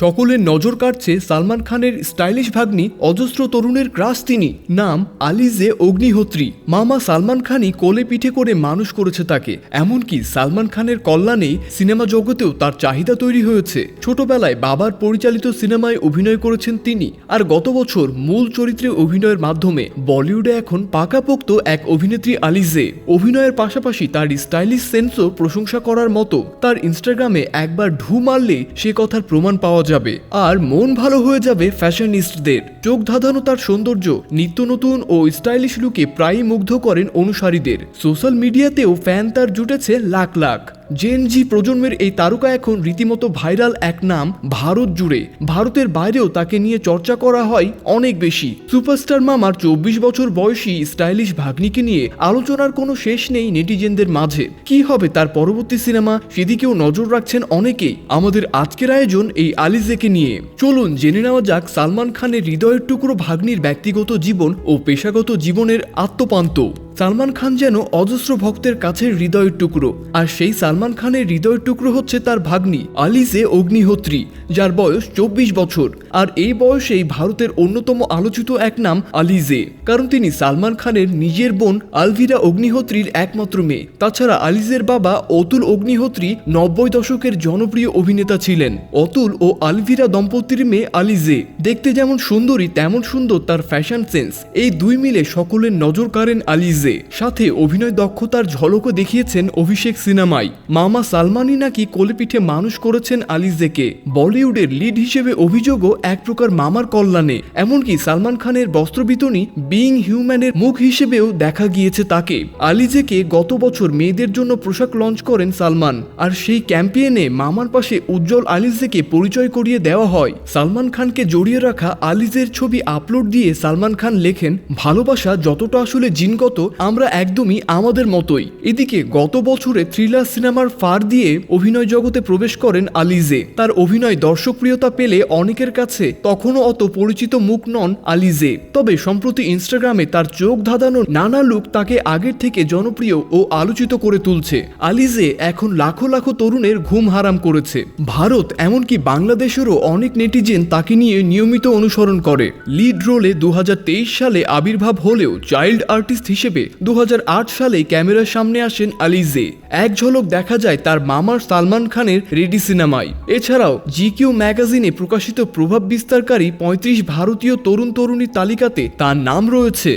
সকলের নজর কাটছে সালমান খানের স্টাইলিশ ভাগ্নি, অজস্র তরুণের ক্রাশ তিনি। নাম আলিজে অগ্নিহোত্রী। মামা সালমান খানই কোলে পিঠে করে মানুষ করেছে তাকে। এমনকি সালমান খানের কল্যাণেই সিনেমা জগতেও তার চাহিদা তৈরি হয়েছে। ছোটবেলায় বাবার পরিচালিত সিনেমায় অভিনয় করেছেন তিনি। আর গত বছর মূল চরিত্রে অভিনয়ের মাধ্যমে বলিউডে এখন পাকাপোক্ত এক অভিনেত্রী আলিজে অভিনয়ের পাশাপাশি তার স্টাইলিশ সেন্সও প্রশংসা করার মতো। তার ইনস্টাগ্রামে একবার ঢু মারলে সে কথার প্রমাণ পাওয়া যাবে। আর মন ভালো হয়ে যাবে ফ্যাশনিস্টদের। চোখ ধাঁধানো তার সৌন্দর্য, নিত্য নতুন ও স্টাইলিশ লুকে প্রায়ই মুগ্ধ করেন অনুসারীদের। সোশ্যাল মিডিয়াতেও ফ্যান তার জুটেছে লাখ লাখ। জেন জি প্রজন্মের এই তারকা এখন রীতিমতো ভাইরাল এক নাম, ভারত জুড়ে। ভারতের বাইরেও তাকে নিয়ে চর্চা করা হয় অনেক বেশি। সুপারস্টার মামার চব্বিশ বছর বয়সী স্টাইলিশ ভাগ্নিকে নিয়ে আলোচনার কোনো শেষ নেই নেটিজেনদের মাঝে। কি হবে তার পরবর্তী সিনেমা, সেদিকেও নজর রাখছেন অনেকেই। আমাদের আজকের আয়োজন এই আলিজেকে নিয়ে। চলুন জেনে নেওয়া যাক সালমান খানের হৃদয়ের টুকরো ভাগ্নির ব্যক্তিগত জীবন ও পেশাগত জীবনের আত্মপান্ত। সালমান খান যেন অজস্র ভক্তের কাছে হৃদয়ের টুকরো। আর সেই সালমান খানের হৃদয়ের টুকরো হচ্ছে তার ভাগ্নি, আলিজে অগ্নিহোত্রী, যার বয়স চব্বিশ বছর। আর এই বয়সেই ভারতের অন্যতম আলোচিত এক নাম আলিজে, কারণ তিনি সালমান খানের নিজের বোন আলভিরা অগ্নিহোত্রীর একমাত্র মেয়ে। তাছাড়া আলিজের বাবা অতুল অগ্নিহোত্রী নব্বই দশকের জনপ্রিয় অভিনেতা ছিলেন। অতুল ও আলভিরা দম্পতির মেয়ে আলিজে। দেখতে যেমন সুন্দরী, তেমন সুন্দর তার ফ্যাশন সেন্স এই দুই মিলে সকলের নজর কাড়েন আলিজে। সাথে অভিনয় দক্ষতার ঝলকও দেখিয়েছেন অভিষেক সিনেমায়। মামা সালমানই নাকি কোলেপিঠে মানুষ করেছেন আলিজেকে। বলিউডের লিড হিসেবে অভিযোগও এক প্রকার মামার কল্যাণে। এমনকি সালমান খানের বস্ত্রবিতনী বিং হিউম্যানের মুখ হিসেবেও দেখা গিয়েছে তাকে। আলিজেকে গত বছর মেয়েদের জন্য পোশাক লঞ্চ করেন সালমান। আর সেই ক্যাম্পেইনে মামার পাশে উজ্জ্বল আলিজেকে পরিচয় করিয়ে দেওয়া হয়। সালমান খানকে জড়িয়ে রাখা আলিজের ছবি আপলোড দিয়ে সালমান খান লেখেন, ভালোবাসা যতটা আসলে জিনগত, আমরা একদমই আমাদের মতোই। এদিকে গত বছরে থ্রিলার সিনেমার ফার দিয়ে অভিনয় জগতে প্রবেশ করেন আলিজে তার অভিনয় দর্শকপ্রিয়তা পেলে অনেকের কাছে তখনও অত পরিচিত মুখ নন আলিজে। তবে সম্প্রতি ইনস্টাগ্রামে তার চোখ ধাঁধানো নানা লুক তাকে আগের থেকে জনপ্রিয় ও আলোচিত করে তুলছে। আলিজে এখন লাখো লাখো তরুণের ঘুম হারাম করেছে। ভারত, এমনকি বাংলাদেশেরও অনেক নেটিজেন তাকে নিয়ে নিয়মিত অনুসরণ করে। লিড রোলে দু হাজার তেইশ সালে আবির্ভাব হলেও চাইল্ড আর্টিস্ট হিসেবে দু হাজার আট সালে ক্যামেরার সামনে আসেন আলিজে। এক ঝলক দেখা যায় তার মামার সালমান খানের রেডি সিনেমায়। এছাড়াও জিকিউ ম্যাগাজিনে প্রকাশিত প্রভাব বিস্তারকারী পঁয়ত্রিশ ভারতীয় তরুণ তরুণীর তালিকাতে তার নাম রয়েছে।